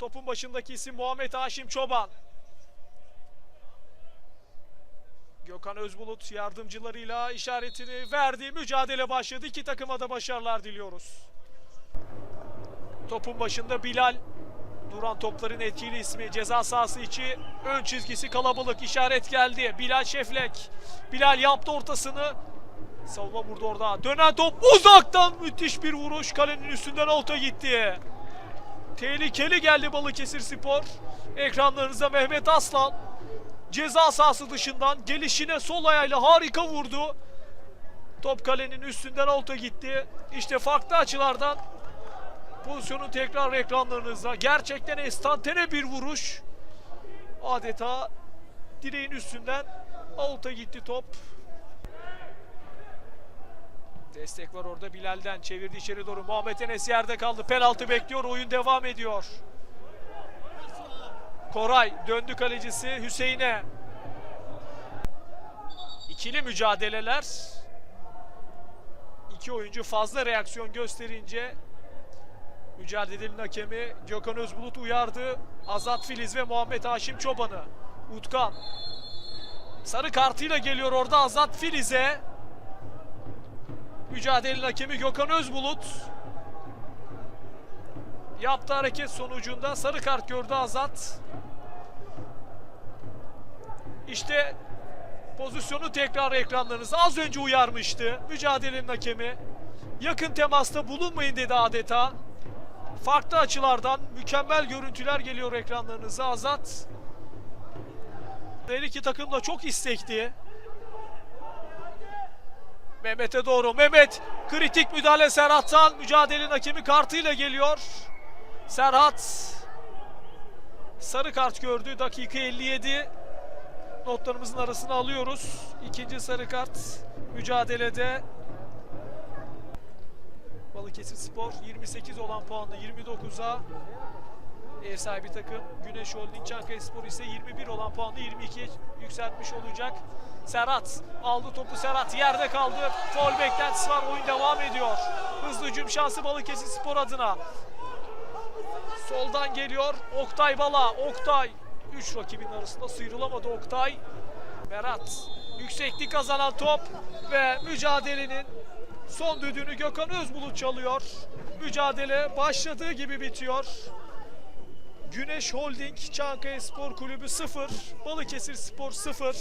Topun başındaki isim Muhammed Haşim Çoban. Gökhan Özbulut yardımcılarıyla işaretini verdi. Mücadele başladı. İki takıma da başarılar diliyoruz. Topun başında Bilal. Duran topların etkili ismi ceza sahası içi ön çizgisi kalabalık işaret geldi. Bilal Şeflek. Bilal yaptı ortasını. Savunma burada orada. Dönen top uzaktan müthiş bir vuruş. Kalenin üstünden alta gitti. Tehlikeli geldi Balıkesir Spor. Ekranlarınıza Mehmet Aslan. Ceza sahası dışından gelişine sol ayağıyla harika vurdu. Top kalenin üstünden alta gitti. İşte farklı açılardan pozisyonun tekrar ekranlarınızda. Gerçekten estantane bir vuruş. Adeta direğin üstünden alta gitti top. Destek var orada Bilal'den çevirdi içeri doğru. Muhammed Enes yerde kaldı. Penaltı bekliyor. Oyun devam ediyor. Koray döndü kalecisi Hüseyin'e. İkili mücadeleler. İki oyuncu fazla reaksiyon gösterince mücadelenin hakemi Gökhan Özbulut uyardı. Azat Filiz ve Muhammed Haşim Çoban'ı. Utkan. Sarı kartıyla geliyor orada Azat Filiz'e. Mücadelenin hakemi Gökhan Özbulut. Yaptığı hareket sonucunda sarı kart gördü Azat. İşte pozisyonu tekrar ekranlarınıza az önce uyarmıştı mücadelenin hakemi. Yakın temasta bulunmayın dedi adeta. Farklı açılardan mükemmel görüntüler geliyor ekranlarınıza Azat. Her iki takım da çok istekli. Mehmet'e doğru. Mehmet kritik müdahale Serhat'tan. Mücadelenin hakemi kartıyla geliyor. Serhat sarı kart gördü. Dakika 57. Notlarımızın arasına alıyoruz. İkinci sarı kart mücadelede. Balıkesir Spor 28 olan puanla 29'a ev sahibi takım Güneş Holding Çankaya Spor ise 21 olan puanla 22'ye yükseltmiş olacak. Serhat aldı topu Serhat yerde kaldı. Foul beklentisi var. Oyun devam ediyor. Hızlı hücum şansı Balıkesir Spor adına. Soldan geliyor Oktay Bala. Oktay 3 rakibin arasında sıyrılamadı Oktay. Berat yükseklik kazanan top ve mücadelenin son düdüğünü Gökhan Özbulut çalıyor. Mücadele başladığı gibi bitiyor. Güneş Holding Çankaya Spor Kulübü 0, Balıkesir Spor 0.